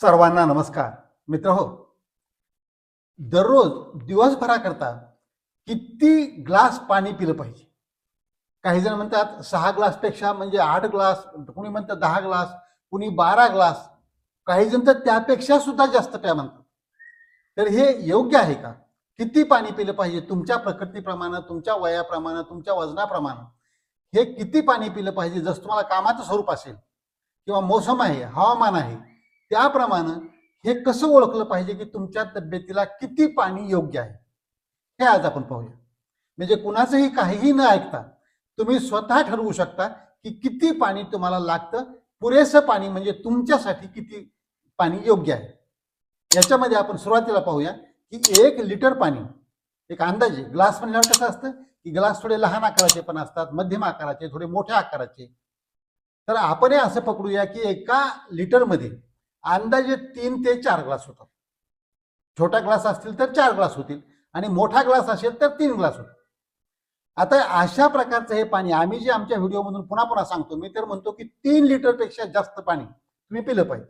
सर्वांना नमस्कार. मित्र हो दररोज दिवसभराकरता किती ग्लास पाणी पिलं पाहिजे? काही जण म्हणतात सहा ग्लासपेक्षा म्हणजे आठ ग्लास कुणी म्हणतात दहा ग्लास कुणी बारा ग्लास. काही जण तर त्यापेक्षा सुद्धा जास्त प्या म्हणतात. तर हे योग्य आहे का? किती पाणी पिलं पाहिजे? तुमच्या प्रकृतीप्रमाणे तुमच्या वयाप्रमाणे तुमच्या वजनाप्रमाणे. हे किती पाणी पिलं पाहिजे? जसं तुम्हाला कामाचं स्वरूप असेल किंवा मोसम आहे हवामान आहे त्याप्रमाणे हे कसं ओळखलं पाहिजे की तुमच्या तब्येतीला किती पाणी योग्य आहे? हे आज आपण पाहूया. म्हणजे कुणाचंही काहीही न ऐकता तुम्ही स्वतः ठरवू शकता की किती पाणी तुम्हाला लागतं. पुरेसं पाणी म्हणजे तुमच्यासाठी किती पाणी योग्य आहे? याच्यामध्ये आपण सुरुवातीला पाहूया. की एक लिटर पाणी एक अंदाजे ग्लास म्हणल्यावर कसं असतं की ग्लास थोडे लहान आकाराचे पण असतात मध्यम आकाराचे थोडे मोठ्या आकाराचे. तर आपणही असं पकडूया की एका लिटरमध्ये अंदाजे तीन ते चार ग्लास होतात. छोटा ग्लास असतील तर चार ग्लास होतील आणि मोठा ग्लास असेल तर तीन ग्लास होतील. आता अशा प्रकारचं हे पाणी आम्ही जे आमच्या व्हिडिओमधून पुन्हा पुन्हा सांगतो मी तर म्हणतो की तीन लिटरपेक्षा जास्त पाणी तुम्ही पिलं पाहिजे.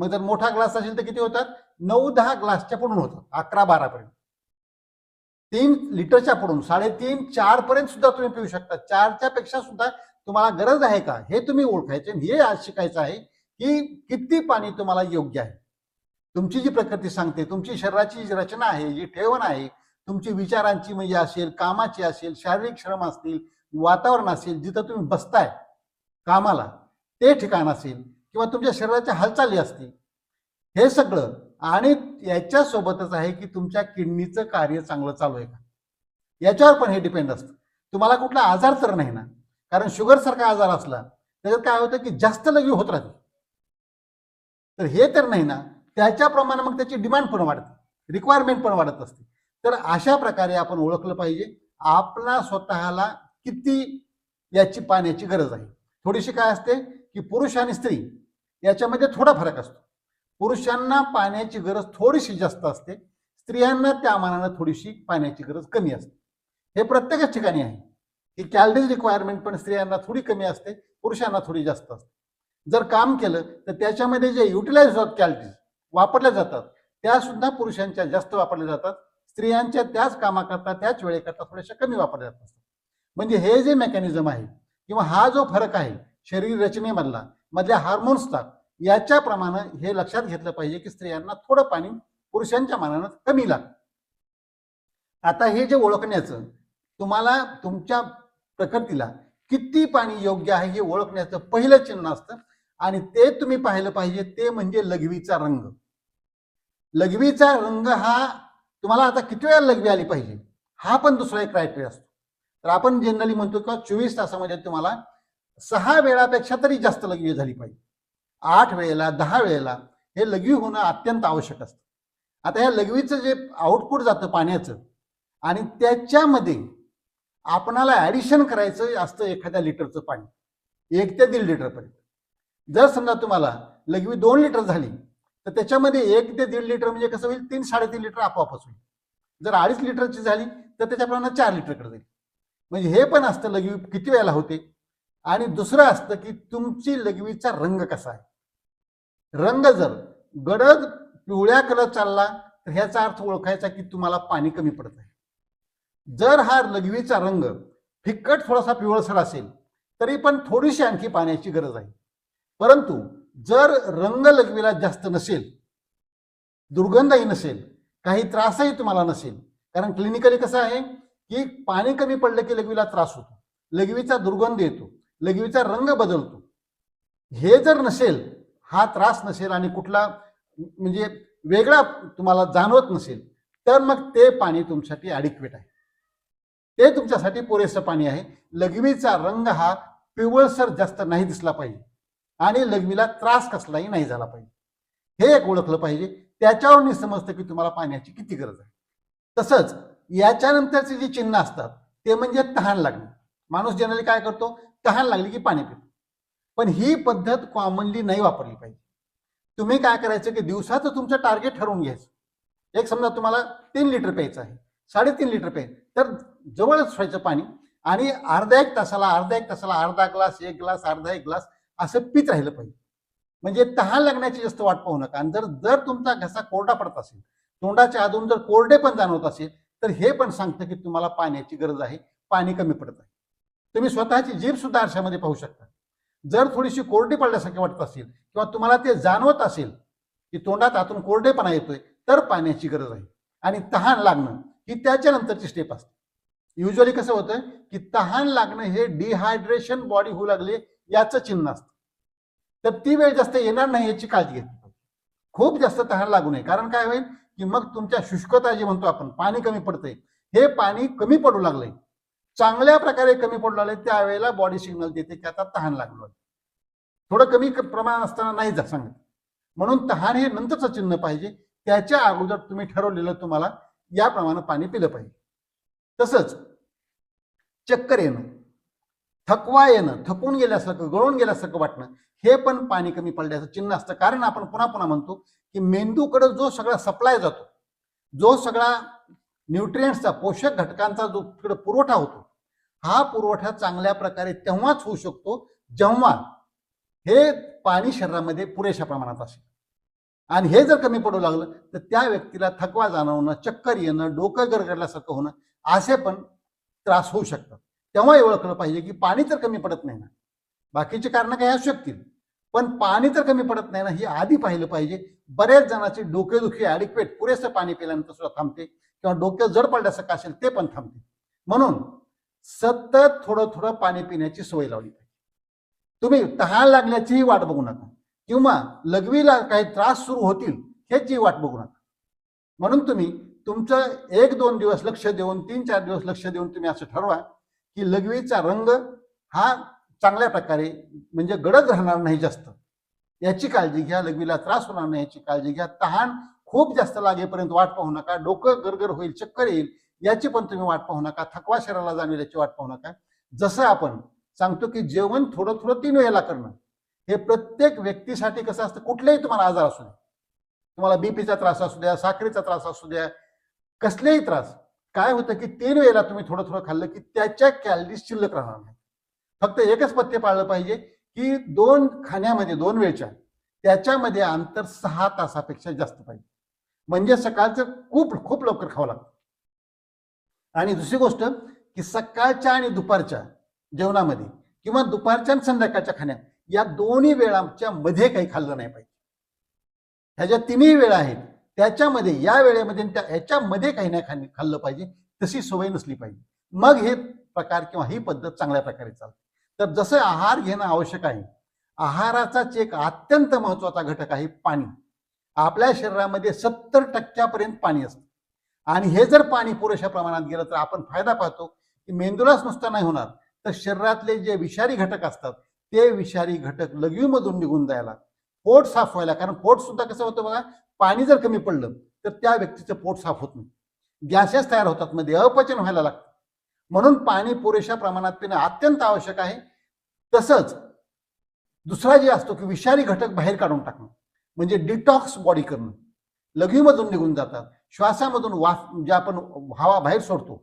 मग जर मोठा ग्लास असेल तर किती होतात? नऊ दहा ग्लासच्या पुढून होतात. अकरा बारापर्यंत तीन लिटरच्या पुढून साडेतीन चार पर्यंत सुद्धा तुम्ही पिऊ शकता. चारच्या पेक्षा सुद्धा तुम्हाला गरज आहे का? हे तुम्ही ओळखायचे हे आज शिकायचं आहे की किती पाणी तुम्हाला योग्य आहे. तुमची जी प्रकृती सांगते तुमची शरीराची जी रचना आहे जी ठेवण आहे तुमची विचारांची म्हणजे असेल कामाची असेल शारीरिक श्रम असतील वातावरण असेल जिथं तुम्ही बसताय कामाला ते ठिकाण असेल किंवा तुमच्या शरीराच्या हालचाली असतील. हे सगळं आणि याच्यासोबतच आहे की तुमच्या किडनीचं कार्य चांगलं चालू आहे का? याच्यावर पण हे डिपेंड असतं. तुम्हाला कुठला आजार तर नाही ना? कारण शुगरसारखा आजार असला त्याच्यात काय होतं की जास्त लगी होत राहते. तर हे तर नाही ना? त्याच्याप्रमाणे मग त्याची डिमांड पण वाढते. रिक्वायरमेंट पण वाढत असते. तर अशा प्रकारे आपण ओळखलं पाहिजे आपला स्वतःला किती याची पाण्याची गरज आहे. थोडीशी काय असते की पुरुष आणि स्त्री याच्यामध्ये थोडा फरक असतो. पुरुषांना पाण्याची गरज थोडीशी जास्त असते. स्त्रियांना त्या मानानं थोडीशी पाण्याची गरज कमी असते. हे प्रत्येकच ठिकाणी आहे. की कॅलरीज रिक्वायरमेंट पण स्त्रियांना थोडी कमी असते पुरुषांना थोडी जास्त असते. जर काम केलं तर त्याच्यामध्ये जे युटिलाइज होतात कॅलरीज वापरल्या जातात त्या सुद्धा पुरुषांच्या जास्त वापरल्या जातात. स्त्रियांच्या त्याच कामाकरता त्याच वेळेकरता थोड्याशा कमी वापरल्या जात असतात म्हणजे हे जे मेकॅनिझम आहे किंवा हा जो फरक आहे शरीर रचनेमधला मधल्या हार्मोन्स टाक याच्या याच्याप्रमाणे हे लक्षात घेतलं पाहिजे की स्त्रियांना थोडं पाणी पुरुषांच्या मानानं कमी लागतं. आता हे जे ओळखण्याचं तुम्हाला तुमच्या प्रकृतीला किती पाणी योग्य आहे हे ओळखण्याचं पहिलं चिन्ह असतं आणि ते तुम्ही पाहिलं पाहिजे ते म्हणजे लघवीचा रंग. लघवीचा रंग हा तुम्हाला आता किती वेळा लघवी आली पाहिजे? हा पण दुसरा एक क्रायटेरिया असतो. तर आपण जनरली म्हणतो का चोवीस तासामध्ये तुम्हाला सहा वेळापेक्षा तरी जास्त लघवी झाली पाहिजे. आठ वेळेला दहा वेळेला हे लघवी होणं अत्यंत आवश्यक असतं. आता या लघवीचं जे आउटपुट जातं पाण्याचं आणि त्याच्यामध्ये आपणाला ॲडिशन करायचं असतं एखाद्या लिटरचं पाणी. एक ते दीड लिटरपर्यंत. जर समजा तुम्हाला लघवी दोन लिटर झाली तर त्याच्यामध्ये एक ते दीड लिटर म्हणजे कसं होईल? तीन साडेतीन लिटर आपोआपच होईल. जर अडीच लिटरची झाली तर त्याच्याप्रमाणे चार लिटरकडे जाईल. म्हणजे हे पण असतं लघवी किती वेळेला होते? आणि दुसरं असतं की तुमची लघवीचा रंग कसा आहे? रंग जर गडद पिवळ्या कलर चालला तर ह्याचा अर्थ ओळखायचा की तुम्हाला पाणी कमी पडत आहे. जर हा लघवीचा रंग फिक्कट थोडासा पिवळसर असेल तरी पण थोडीशी आणखी पाण्याची गरज आहे. परंतु जर रंग लघवीला जास्त नसेल दुर्गंधही नसेल काही त्रासही तुम्हाला नसेल कारण क्लिनिकली कसं आहे की पाणी कमी पडलं की लघवीला त्रास होतो. लघवीचा दुर्गंध येतो. लघवीचा रंग बदलतो. हे जर नसेल हा त्रास नसेल आणि कुठला म्हणजे वेगळा तुम्हाला जाणवत नसेल तर मग ते पाणी तुमच्यासाठी ॲडिक्वेट आहे. ते तुमच्यासाठी पुरेसं पाणी आहे. लघवीचा रंग हा पिवळसर जास्त नाही दिसला पाहिजे आणि लघवीला त्रास कसलाही नाही झाला पाहिजे. हे एक ओळखलं पाहिजे. त्याच्यावर मी समजतं की तुम्हाला पाण्याची किती गरज आहे. तसंच याच्यानंतरचे जे चिन्ह असतात ते म्हणजे तहान लागणे. माणूस जनरली काय करतो तहान लागली की पाणी पितो पण ही पद्धत कॉमनली नाही वापरली पाहिजे. तुम्ही काय करायचं की दिवसाचं तुमचं टार्गेट ठरवून घ्यायचं. एक समजा तुम्हाला तीन लिटर प्यायचं आहे साडेतीन लिटर प्यायचं तर जवळच व्हायचं पाणी आणि अर्धा एक तासाला अर्धा एक तासाला अर्धा ग्लास एक ग्लास अर्धा एक ग्लास असं पित राहिलं पाहिजे. म्हणजे तहान लागण्याची जास्त वाट पाहू नका. आणि जर जर तुमचा घसा कोरडा पडत असेल तोंडाच्या आधून जर कोरडे पण जाणवत असेल तर हे पण सांगतं की तुम्हाला पाण्याची गरज आहे पाणी कमी पडत आहे. तुम्ही स्वतःची जीभ सुद्धा आरशामध्ये पाहू शकता. जर थोडीशी कोरडी पडल्यासारखी वाटत असेल किंवा तुम्हाला ते जाणवत असेल की तोंडात आतून कोरडेपणा येतोय तर पाण्याची गरज आहे. आणि तहान लागणं ही त्याच्यानंतरची स्टेप असते. युजली कसं होतं की तहान लागणं हे डिहायड्रेशन बॉडी होऊ लागले याचं चिन्ह असतं. तर ती वेळ जास्त येणार नाही याची काळजी घेतली पाहिजे. खूप जास्त तहान लागू नये. कारण काय होईल की मग तुमच्या शुष्कता जी म्हणतो आपण पाणी कमी पडतंय. हे पाणी कमी पडू लागलंय. चांगल्या प्रकारे कमी पडलो लागले त्यावेळेला बॉडी सिग्नल देते की आता तहान लागलो. थोडं कमी प्रमाण असताना नाही जा सांगत. म्हणून तहान हे नंतरचं चिन्ह पाहिजे. त्याच्या अगोदर तुम्ही ठरवलेलं तुम्हाला याप्रमाणे पाणी पिलं पाहिजे. तसंच चक्कर येणं थकवा येणं थकून गेल्यासारखं गळून गेल्यासारखं वाटणं हे पण पाणी कमी पडल्याचं चिन्ह असतं. कारण आपण पुन्हा पुन्हा म्हणतो की मेंदूकडे जो सगळा सप्लाय जातो जो सगळा न्यूट्रियंट्सचा पोषक घटकांचा जो तिकडे पुरवठा होतो हा पुरवठा चांगल्या प्रकारे तेव्हाच होऊ शकतो जेव्हा हे पाणी शरीरामध्ये पुरेशा प्रमाणात असेल. आणि हे जर कमी पडू लागलं तर त्या व्यक्तीला थकवा जाणवणं चक्कर येणं डोकं गरगडल्यासारखं होणं असे पण त्रास होऊ शकतात. तेव्हा हे ओळखलं पाहिजे की पाणी तर कमी पडत नाही ना. बाकीचे कारणं काही असू शकतील पण पाणी तर कमी पडत नाही ना हे आधी पाहिलं पाहिजे. बऱ्याच जणांची डोकेदुखी ॲडिक्वेट पुरेसं पाणी पिल्यानंतर सुद्धा थांबते किंवा डोकं जड पडल्यासारखं असेल ते पण थांबते. म्हणून सतत थोडं थोडं पाणी पिण्याची सवय लावली पाहिजे. तुम्ही तहान लागण्याचीही वाट बघू नका. किंवा लघवीला काही त्रास सुरू होतील ह्याची वाट बघू नका. म्हणून तुम्ही तुमचं एक दोन दिवस लक्ष देऊन तीन चार दिवस लक्ष देऊन तुम्ही असं ठरवा की लघवीचा रंग हा चांगल्या प्रकारे म्हणजे गडद राहणार नाही जास्त. याची काळजी घ्या लघवीला त्रास होणार नाही याची काळजी घ्या. तहान खूप जास्त लागेपर्यंत वाट पाहू नका. डोकं गरगर होईल चक्कर येईल. याची पण तुम्ही वाट पाहू नका. थकवा शरीराला जाणवेल याची वाट पाहू नका. जसं आपण सांगतो की जेवण थोडं थोडं तीन वेळेला करणं. हे प्रत्येक व्यक्तीसाठी कसं असतं कुठलेही तुम्हाला आजार असू द्या. तुम्हाला बीपीचा त्रास असू द्या साखरेचा त्रास असू द्या कसलेही त्रास. काय होतं की तीन वेळेला तुम्ही थोडं थोडं खाल्लं की त्याच्या कॅलरीज शिल्लक राहणार नाही. फक्त एकच पथ्य पाळलं पाहिजे की दोन खाण्यामध्ये दोन वेळच्या त्याच्यामध्ये अंतर सहा तासापेक्षा जास्त पाहिजे. म्हणजे सकाळचं खूप खूप लवकर खावं लागतं. आणि दुसरी गोष्ट की सकाळच्या आणि दुपारच्या जेवणामध्ये किंवा दुपारच्या आणि संध्याकाळच्या खाण्यात या दोन्ही वेळांच्या मध्ये काही खाल्लं नाही पाहिजे. ह्या ज्या तिन्ही वेळा आहेत त्याच्यामध्ये या वेळेमध्ये त्या ह्याच्यामध्ये काही नाही खाल्लं खाल्लं पाहिजे तशी सवय नसली पाहिजे. मग हे प्रकार किंवा ही पद्धत चांगल्या प्रकारे चालते. तर जसं आहार घेणं आवश्यक आहे आहाराचाच एक अत्यंत महत्त्वाचा घटक आहे पाणी. आपल्या शरीरामध्ये सत्तर टक्क्यापर्यंत पाणी असतं. आणि हे जर पाणी पुरेशा प्रमाणात गेलं तर आपण फायदा पाहतो की मेंदूलाच नुसता नाही होणार. तर शरीरातले जे विषारी घटक असतात ते विषारी घटक लघवीमधून निघून जायला पोट साफ व्हायला. कारण पोट सुद्धा कसं होतं बघा पाणी जर कमी पडलं तर त्या व्यक्तीचं पोट साफ होत नाही. गॅसेस तयार होतात मध्ये अपचन व्हायला लागतं. म्हणून पाणी पुरेशा प्रमाणात पिणं अत्यंत आवश्यक आहे. तसंच दुसरा जे असतो की विषारी घटक बाहेर काढून टाकणं. म्हणजे डिटॉक्स बॉडी करणं. लघवीमधून निघून जातात. श्वासामधून वाफ जे आपण हवा बाहेर सोडतो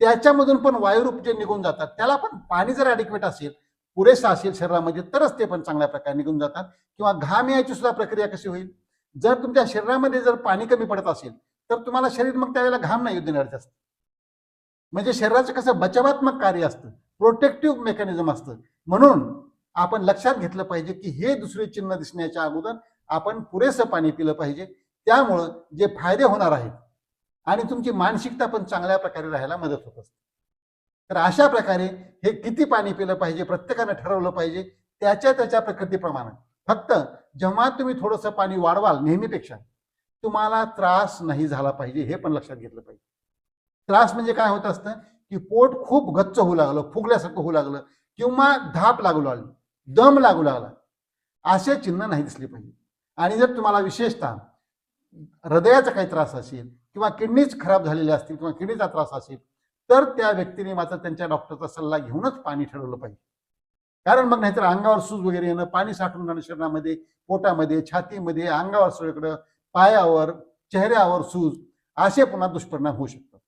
त्याच्यामधून पण वायुरूप जे निघून जातात त्याला पण पाणी जर ॲडिक्वेट असेल पुरेसा असेल शरीरामध्ये तरच ते पण चांगल्या प्रकारे निघून जातात. किंवा घाम यायची सुद्धा प्रक्रिया कशी होईल? जर तुमच्या शरीरामध्ये जर पाणी कमी पडत असेल तर तुम्हाला शरीर मग त्यावेळेला घाम नाही देणार जास्त. म्हणजे शरीराचं कसं बचावात्मक कार्य असतं प्रोटेक्टिव्ह मेकॅनिझम असतं. म्हणून आपण लक्षात घेतलं पाहिजे की हे दुसरे चिन्ह दिसण्याच्या अगोदर आपण पुरेसं पाणी पिलं पाहिजे. त्यामुळं जे फायदे होणार आहेत आणि तुमची मानसिकता पण चांगल्या प्रकारे राहायला मदत होत असते. तर अशा प्रकारे हे किती पाणी पिलं पाहिजे प्रत्येकानं ठरवलं पाहिजे त्याच्या त्याच्या प्रकृतीप्रमाणे. फक्त जेव्हा तुम्ही थोडंसं पाणी वाढवाल नेहमीपेक्षा तुम्हाला त्रास नाही झाला पाहिजे हे पण लक्षात घेतलं पाहिजे. त्रास म्हणजे काय होत असतं की पोट खूप गच्च होऊ लागलं फुगल्यासारखं होऊ लागलं किंवा धाप लागू लागली दम लागू लागला असे चिन्ह नाही दिसली पाहिजे. आणि जर तुम्हाला विशेषतः हृदयाचा काही त्रास असेल किंवा किडनीच खराब झालेली असतील किंवा किडनीचा त्रास असेल तर त्या व्यक्तीने मात्र त्यांच्या डॉक्टरचा सल्ला घेऊनच पाणी ठरवलं पाहिजे. कारण मग नाहीतर अंगावर सूज वगैरे येणं पाणी साठून जाणं शरीरामध्ये पोटामध्ये छातीमध्ये अंगावर सगळीकडं पायावर चेहऱ्यावर सूज असे पुन्हा दुष्परिणाम होऊ शकतात.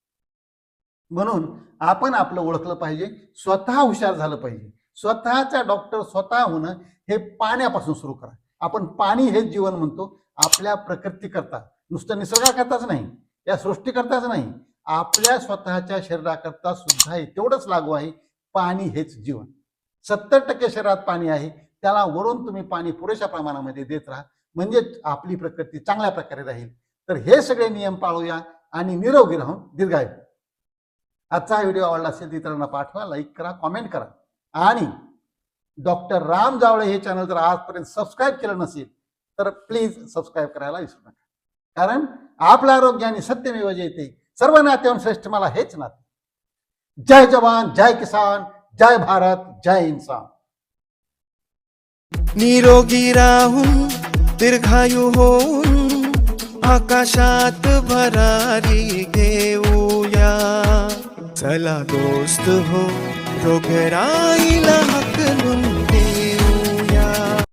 म्हणून आपण आपलं ओळखलं पाहिजे स्वतः हुशार झालं पाहिजे. स्वतःचा डॉक्टर स्वतः होणं हे पाण्यापासून सुरू करा. आपण पाणी हेच जीवन म्हणतो आपल्या प्रकृतीकरता नुसतं निसर्गाकरताच नाही. या सृष्टीकरताच नाही. आपल्या स्वतःच्या शरीराकरता सुद्धा हे तेवढंच लागू आहे. पाणी हेच जीवन. सत्तर टक्के शरीरात पाणी आहे. त्याला वरून तुम्ही पाणी पुरेशा प्रमाणामध्ये देत राहा. म्हणजे आपली प्रकृती चांगल्या प्रकारे राहील. तर हे सगळे नियम पाळूया आणि निरोगी राहून दीर्घायू. आजचा हा व्हिडिओ आवडला असेल तर इतरांना पाठवा लाईक करा कॉमेंट करा. आणि डॉक्टर राम जावळे हे चॅनल जर आजपर्यंत सबस्क्राईब केलं नसेल तर प्लीज सबस्क्राईब करायला विसरू नका. कारण आपलं आरोग्य आणि सत्यमेव जयते सर्व नात्यावर श्रेष्ठ मला हेच नाते. जय जवान जय किसान जय भारत जय इन्सान. निरोगी राहून दीर्घायू होऊन आकाशात भरारी घेऊया. चला दोस्त हो रोगराईला राहिला